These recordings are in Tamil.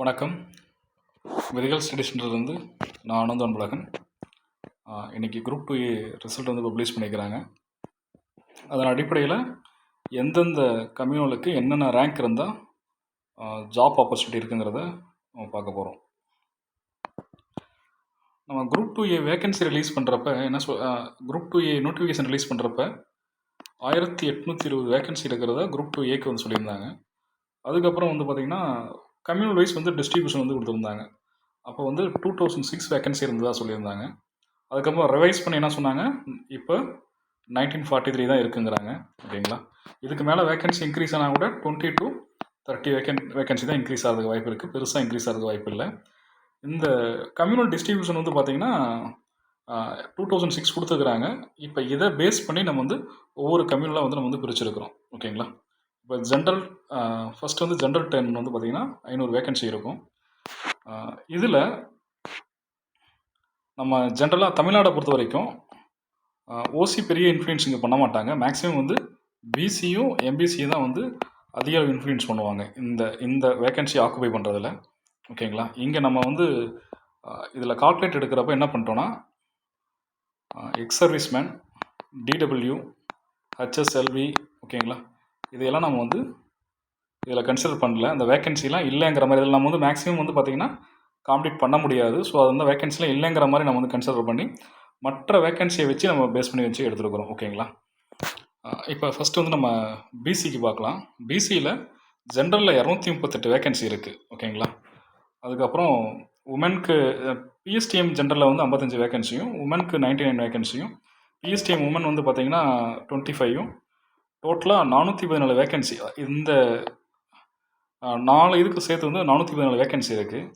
வணக்கம். விதிகள் ஸ்டடிஸ்ன்றது நான் ஆனந்த் அன்பழகன். இன்றைக்கி குரூப் டூ ஏ ரிசல்ட் வந்து பப்ளிஷ் பண்ணிக்கிறாங்க. அதன் அடிப்படையில் எந்தெந்த கம்யூனலுக்கு என்னென்ன ரேங்க் இருந்தால் ஜாப் ஆப்பர்ச்சுனிட்டி இருக்குங்கிறத நம்ம பார்க்க போகிறோம் நம்ம group two A vacancy release பண்ணுறப்ப என்ன சொல் group two A notification release பண்ணுறப்ப ஆயிரத்தி எட்நூற்றி இருபது வேகன்சி இருக்கிறத குரூப் டூ ஏக்கு வந்து சொல்லியிருந்தாங்க. அதுக்கப்புறம் வந்து பார்த்திங்கன்னா கம்யூனல் வைஸ் வந்து டிஸ்ட்ரிபியூஷன் வந்து கொடுத்துருந்தாங்க. அப்போ வந்து டூ தௌசண்ட் சிக்ஸ் வேகன்சி இருந்ததாக சொல்லியிருந்தாங்க. அதுக்கப்புறம் ரிவைஸ் பண்ணி என்ன சொன்னாங்க? இப்போ நைன்டீன் ஃபார்ட்டி த்ரீ தான் இருக்குங்கிறாங்க. ஓகேங்களா? இதுக்கு மேலே வேகன்சி இன்க்ரீஸ் ஆனால் கூட டுவெண்ட்டி டு தேர்ட்டி வேகன் வேகன்சி தான் இன்க்ரீஸ் ஆகிறதுக்கு வாய்ப்பு இருக்குது பெருசாக இன்க்ரீஸ் ஆகிறதுக்கு வாய்ப்பு இல்லை. இந்த கம்யூனல் டிஸ்ட்ரிபியூஷன் வந்து பார்த்திங்கன்னா டூ தௌசண்ட் சிக்ஸ் கொடுத்துருக்குறாங்க. இப்போ இதை பேஸ் பண்ணி நம்ம வந்து ஒவ்வொரு கம்யூனலாக வந்து நம்ம வந்து பிரிச்சிருக்கிறோம். ஓகேங்களா? இப்போ ஜென்ரல் ஃபஸ்ட் வந்து ஜென்ரல் டென் வந்து பார்த்திங்கன்னா ஐநூறு வேகன்சி இருக்கும். இதில் நம்ம ஜென்ரலாக தமிழ்நாடை பொறுத்த வரைக்கும் ஓசி பெரிய இன்ஃப்ளூயன்ஸ் இங்கே பண்ண மாட்டாங்க. மேக்ஸிமம் வந்து பிசியும் எம்பிசியும் தான் வந்து அதிக அளவு இன்ஃப்ளூயன்ஸ் பண்ணுவாங்க இந்த இந்த வேகன்சி ஆக்குபை பண்ணுறதுல ஓகேங்களா? இங்கே நம்ம வந்து இதில் கால்குலேட் எடுக்கிறப்ப என்ன பண்ணிட்டோன்னா எக்ஸ் சர்வீஸ்மேன் டிடபிள்யூ ஹெச்எஸ்எல்வி ஓகேங்களா? இதையெல்லாம் நம்ம வந்து இதில் கன்சிடர் பண்ணல. அந்த வேக்கன்சிலாம் இல்லைங்கிற மாதிரி இதில் நம்ம வந்து மேக்ஸிமம் வந்து பார்த்திங்கன்னா காம்ப்ளீட் பண்ண முடியாது. ஸோ அது வந்து வேக்கன்சிலாம் இல்லைங்கிற மாதிரி நம்ம வந்து கன்சிடர் பண்ணி மற்ற வேக்கன்சியை வச்சு நம்ம பேஸ் பண்ணி வச்சு எடுத்துருக்குறோம். ஓகேங்களா இப்போ ஃபஸ்ட்டு வந்து நம்ம பிசிக்கு பார்க்கலாம். பிசியில் ஜென்ரலில் இரநூத்தி முப்பத்தெட்டு வேக்கன்சி இருக்குது ஓகேங்களா அதுக்கப்புறம் உமனுக்கு பிஎஸ்டிஎம் ஜென்ரலில் வந்து ஐம்பத்தஞ்சு வேக்கன்சியும் உமனுக்கு நைன்டி நைன் வேகன்சியும் பிஎஸ்டிஎம் உமன் வந்து பார்த்திங்கன்னா டுவெண்ட்டி ஃபைவும் டோட்டலாக நானூற்றி பதினாலு வேக்கன்சி இந்த நாலு இதுக்கு சேர்த்து வந்து நானூற்றி பதினாலு வேக்கன்சி இருக்குது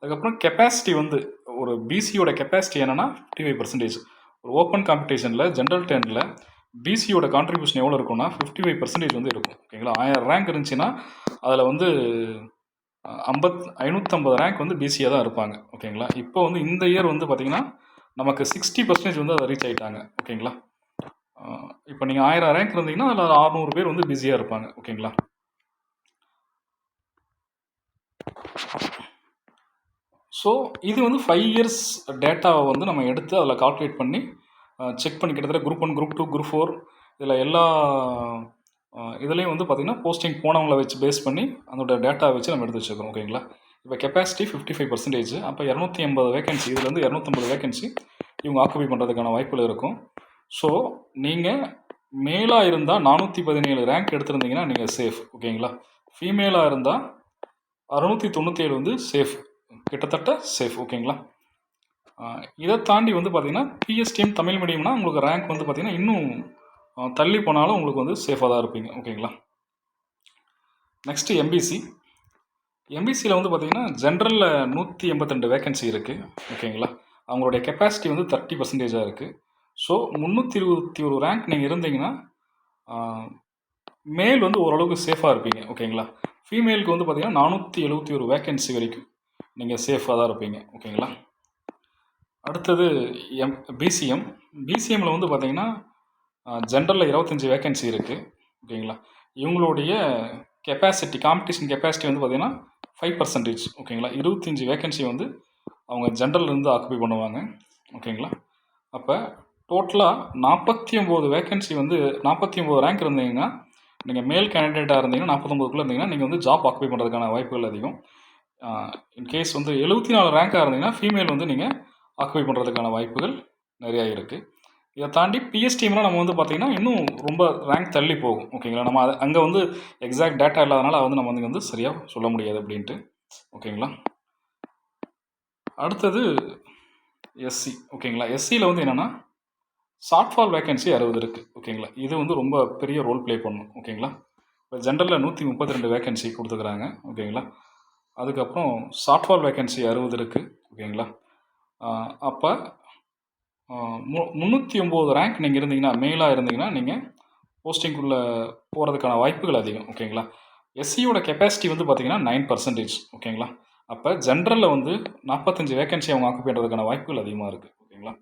அதுக்கப்புறம் கெப்பாசிட்டி வந்து ஒரு பிசியோட கெப்பாசிட்டி என்னென்னா ஃபிஃப்டி ஃபைவ் பர்சன்டேஜ் ஒரு ஓப்பன் காம்படிஷனில் ஜென்ரல் டென்னில் பிசியோட கான்ட்ரிபியூஷன் எவ்வளோ இருக்கும்னா ஃபிஃப்டி ஃபைவ் பர்சன்டேஜ் வந்து இருக்கும். ஓகேங்களா ஆயிரம் ரேங்க் இருந்துச்சுன்னா அதில் வந்து ஐம்பத் ஐநூற்றம்பது ரேங்க் வந்து பிசியாக தான் இருப்பாங்க. ஓகேங்களா இப்போ வந்து இந்த இயர் வந்து பார்த்திங்கன்னா நமக்கு சிக்ஸ்டி பர்சன்டேஜ் வந்து அதை ரீச் ஆகிட்டாங்க ஓகேங்களா இப்போ நீங்கள் ஆயிரம் ரேங்க் இருந்தீங்கன்னா அதில் அறுநூறு பேர் வந்து பிஸியாக இருப்பாங்க. ஓகேங்களா ஸோ இது வந்து ஃபைவ் இயர்ஸ் டேட்டாவை வந்து நம்ம எடுத்து அதில் கால்குலேட் பண்ணி செக் பண்ணி கிட்டத்தட்ட group one group two group four இதில் எல்லா இதுலேயும் வந்து பார்த்திங்கன்னா போஸ்டிங் போனவங்களை வச்சு பேஸ் பண்ணி அதோட டேட்டா வச்சு நம்ம எடுத்து வச்சுக்கிறோம் ஓகேங்களா இப்போ கெப்பாசிட்டி ஃபிஃப்டி ஃபைவ் பர்சன்டேஜ் அப்போ இரநூத்தி எண்பது வேகன்சி இதுலேருந்து இரநூத்தம்பது வேகன்சி இவங்க ஆக்குபை பண்ணுறதுக்கான வாய்ப்புகள் இருக்கும். ஸோ நீங்கள் மேலாக இருந்தால் நானூற்றி பதினேழு ரேங்க் எடுத்திருந்தீங்கன்னா நீங்கள் சேஃப் ஓகேங்களா ஃபீமேலாக இருந்தால் அறநூற்றி தொண்ணூற்றி ஏழு வந்து சேஃப் கிட்டத்தட்ட சேஃப் ஓகேங்களா இதை தாண்டி வந்து பார்த்திங்கன்னா பிஎஸ்டிஎம் தமிழ் மீடியம்னா உங்களுக்கு ரேங்க் வந்து பார்த்திங்கன்னா இன்னும் தள்ளி போனாலும் உங்களுக்கு வந்து சேஃபாக தான் இருப்பீங்க ஓகேங்களா நெக்ஸ்ட்டு எம்பிசி எம்பிசியில் வந்து பார்த்திங்கன்னா ஜென்ரலில் நூற்றி எண்பத்திரெண்டு வேக்கன்சி இருக்குது ஓகேங்களா அவங்களுடைய கெப்பாசிட்டி வந்து தேர்ட்டி பர்சன்டேஜாக இருக்குது ஸோ முந்நூற்றி இருபத்தி ஒரு ரேங்க் நீங்கள் இருந்தீங்கன்னா மேல் வந்து ஓரளவுக்கு சேஃபாக இருப்பீங்க ஓகேங்களா ஃபீமேலுக்கு வந்து பார்த்தீங்கன்னா நானூற்றி எழுபத்தி ஒரு வேக்கன்சி வரைக்கும் நீங்கள் சேஃபாக தான் இருப்பீங்க ஓகேங்களா அடுத்தது எம் பிசிஎம் பிசிஎம்மில் வந்து பார்த்தீங்கன்னா ஜென்ரலில் இருபத்தஞ்சி வேக்கன்சி இருக்குது ஓகேங்களா இவங்களுடைய கெப்பாசிட்டி காம்படிஷன் கெப்பாசிட்டி வந்து பார்த்திங்கன்னா ஃபைவ் பர்சன்டேஜ் ஓகேங்களா இருபத்தஞ்சி வேக்கன்சி வந்து அவங்க ஜென்ரல்லேருந்து ஆக்குபை பண்ணுவாங்க ஓகேங்களா அப்போ டோட்டலாக நாற்பத்தி ஒம்பது வேக்கன்சி வந்து நாற்பத்தி ஒம்பது ரேங்க் இருந்தீங்கன்னா நீங்கள் மேல் கேண்டிடேட்டாக இருந்தீங்கன்னா நாற்பத்தொம்பதுக்குள்ளே இருந்தீங்கன்னா நீங்கள் வந்து ஜாப் ஆக்குபை பண்ணுறதுக்கான வாய்ப்புகள் அதிகம். இன்கேஸ் வந்து எழுபத்தி நாலு ரேங்காக இருந்தீங்கன்னா ஃபீமேல் வந்து நீங்கள் ஆக்குபை பண்ணுறதுக்கான வாய்ப்புகள் நிறையா இருக்குது இதை தாண்டி பிஎஸ்டிம்லாம் நம்ம வந்து பார்த்திங்கன்னா இன்னும் ரொம்ப ரேங்க் தள்ளி போகும். ஓகேங்களா நம்ம அதை அங்கே வந்து எக்ஸாக்ட் டேட்டா இல்லாதனால வந்து நம்ம வந்து வந்து சரியாக சொல்ல முடியாது அப்படின்ட்டு. ஓகேங்களா அடுத்தது எஸ்சி ஓகேங்களா எஸ்சியில் வந்து என்னென்னா ஷார்ட் ஃபால் வேகன்சி அறுபது இருக்குது ஓகேங்களா இது வந்து ரொம்ப பெரிய ரோல் ப்ளே பண்ணும் ஓகேங்களா இப்போ ஜென்ரலில் நூற்றி முப்பத்தி ரெண்டு வேகன்சி கொடுத்துக்குறாங்க ஓகேங்களா அதுக்கப்புறம் ஷார்ட் ஃபால் வேகன்சி அறுபது இருக்குது ஓகேங்களா அப்போ மு முந்நூற்றி ஒம்பது ரேங்க் நீங்கள் இருந்தீங்கன்னா மேலாக இருந்தீங்கன்னா நீங்கள் போஸ்டிங்குள்ளே போகிறதுக்கான வாய்ப்புகள் அதிகம் ஓகேங்களா எஸ்சியோட கெப்பாசிட்டி வந்து பார்த்திங்கன்னா நைன் பர்சன்டேஜ் ஓகேங்களா அப்போ ஜென்ரலில் வந்து நாற்பத்தஞ்சு வேகன்சி அவங்க ஆக்குப்பை வாய்ப்புகள் அதிகமாக இருக்குது ஓகேங்களா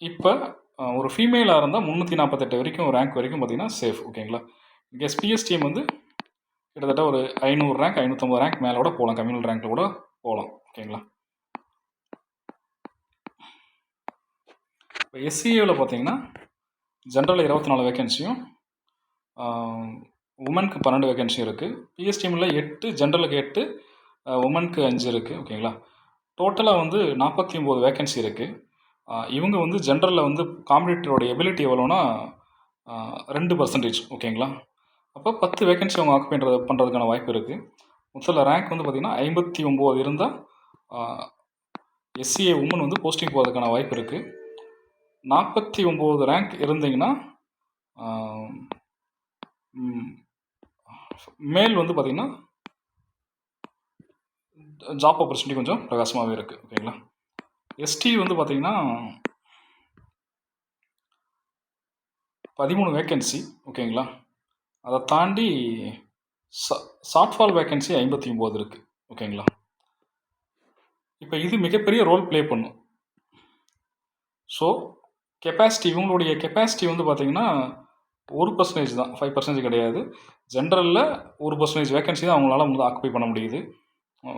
இப்போ ஒரு ஃபீமேலாக இருந்தால் முந்நூற்றி நாற்பத்தெட்டு வரைக்கும் ரேங்க் வரைக்கும் பார்த்தீங்கன்னா சேஃப் ஓகேங்களா இங்கே பிஎஸ்டிஎம் வந்து கிட்டத்தட்ட ஒரு ஐநூறு ரேங்க் ஐநூற்றம்பது ரேங்க் மேலே கூட போகலாம் கம்யூனல் ரேங்க்கில் கூட போகலாம் ஓகேங்களா இப்போ எஸ்சிஏவில் பார்த்தீங்கன்னா ஜென்ரலில் இருபத்தி நாலு வேகன்சியும் உமனுக்கு பன்னெண்டு வேகன்சியும் இருக்குது பிஎஸ்டிஎம்மில் எட்டு ஜென்ரலுக்கு எட்டு உமனுக்கு அஞ்சு இருக்குது ஓகேங்களா டோட்டலாக வந்து நாற்பத்தி ஒம்பது வேகன்சி இருக்குது இவங்க வந்து ஜென்ரலில் வந்து காம்படிட்டரோட எபிலிட்டி எவ்வளோனா ரெண்டு பர்சன்டேஜ் ஓகேங்களா அப்போ பத்து வேகன்சி அவங்க ஆக்குபை பண்ணுறதுக்கான வாய்ப்பு இருக்குது மொத்தத்தில் ரேங்க் வந்து பார்த்திங்கன்னா ஐம்பத்தி ஒம்பது இருந்தால் எஸ்சிஏ உமன் வந்து போஸ்டிங் போகிறதுக்கான வாய்ப்பு இருக்குது நாற்பத்தி ஒம்பது ரேங்க் இருந்தீங்கன்னா மேல் வந்து பார்த்திங்கன்னா ஜாப் ஆப்பர்ச்சுனிட்டி கொஞ்சம் பிரகாசமாகவே இருக்குது ஓகேங்களா எஸ்டி வந்து பார்த்திங்கன்னா பதிமூணு வேக்கன்சி ஓகேங்களா அதை தாண்டி ஷார்ட்ஃபால் வேக்கன்சி ஐம்பத்தி ஒம்பது இருக்குது ஓகேங்களா இப்போ இது மிகப்பெரிய ரோல் ப்ளே பண்ணும். ஸோ கெப்பாசிட்டி இவங்களுடைய கெப்பாசிட்டி வந்து பார்த்திங்கன்னா ஒரு பர்சன்டேஜ் தான் ஃபைவ் பர்சன்டேஜ் கிடையாது. ஜென்ரலில் ஒரு பர்சன்டேஜ் வேக்கன்சி தான் அவங்களால வந்து ஆக்குப்பை பண்ண முடியுது.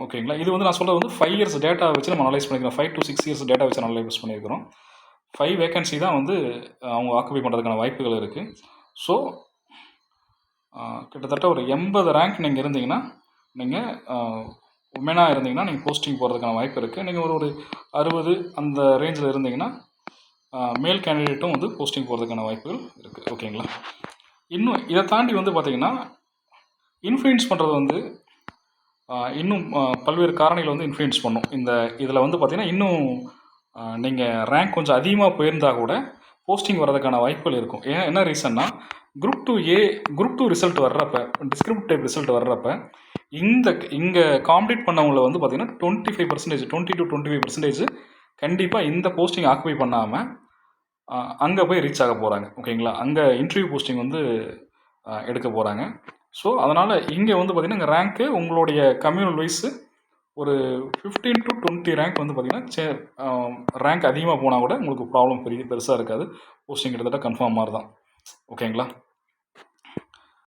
ஓகேங்களா? இது வந்து நான் சொல்கிறது வந்து ஃபைவ் இயர்ஸ் டேட்டா வச்சு நம்ம அனலைஸ் பண்ணிக்கிறோம். Five to six years data வச்சு அனலைஸ் பண்ணியிருக்கிறோம் ஃபைவ் வேகன்சி தான் வந்து அவங்க ஆக்குபை பண்ணுறதுக்கான வாய்ப்புகள் இருக்குது ஸோ கிட்டத்தட்ட ஒரு எண்பது ரேங்க் நீங்கள் இருந்தீங்கன்னா நீங்கள் உமனாக இருந்தீங்கன்னா நீங்கள் போஸ்டிங் போகிறதுக்கான வாய்ப்பு இருக்குது நீங்கள் ஒரு ஒரு அறுபது அந்த ரேஞ்சில் இருந்தீங்கன்னா மேல் கேண்டிடேட்டும் வந்து போஸ்டிங் போகிறதுக்கான வாய்ப்புகள் இருக்குது ஓகேங்களா? இன்னும் இதை தாண்டி வந்து பார்த்திங்கன்னா இன்ஃப்ளூயன்ஸ் பண்ணுறது வந்து இன்னும் பல்வேறு காரணிகள் வந்து இன்ஃப்ளூயன்ஸ் பண்ணும். இந்த இதில் வந்து பார்த்திங்கன்னா இன்னும் நீங்கள் ரேங்க் கொஞ்சம் அதிகமாக போயிருந்தால் கூட போஸ்டிங் வர்றதுக்கான வாய்ப்புகள் இருக்கும். ஏன் என்ன ரீசன்னா group two A group two result வர்றப்ப டிஸ்கிரிப்ட் டைப் ரிசல்ட் வர்றப்ப இந்த இங்கே காம்ப்ளீட் பண்ணவங்கள வந்து பார்த்திங்கன்னா twenty five percentage twenty to twenty five percentage கண்டிப்பாக இந்த போஸ்டிங் ஆக்குபை பண்ணாமல் அங்கே போய் ரீச் ஆக போகிறாங்க ஓகேங்களா அங்கே இன்டர்வியூ போஸ்டிங் வந்து எடுக்க போகிறாங்க ஸோ அதனால் இங்கே வந்து பார்த்திங்கன்னா இங்கே ரேங்க்கு உங்களுடைய கம்யூனல் வைஸு ஒரு ஃபிஃப்டீன் டு டுவெண்ட்டி ரேங்க் வந்து பார்த்திங்கன்னா சே ரேங்க் அதிகமாக போனால் கூட உங்களுக்கு ப்ராப்ளம் பெரிய பெருசாக இருக்காது. போஸ்டிங் கிட்டத்தட்ட கன்ஃபார்ம் மாதிரி தான் ஓகேங்களா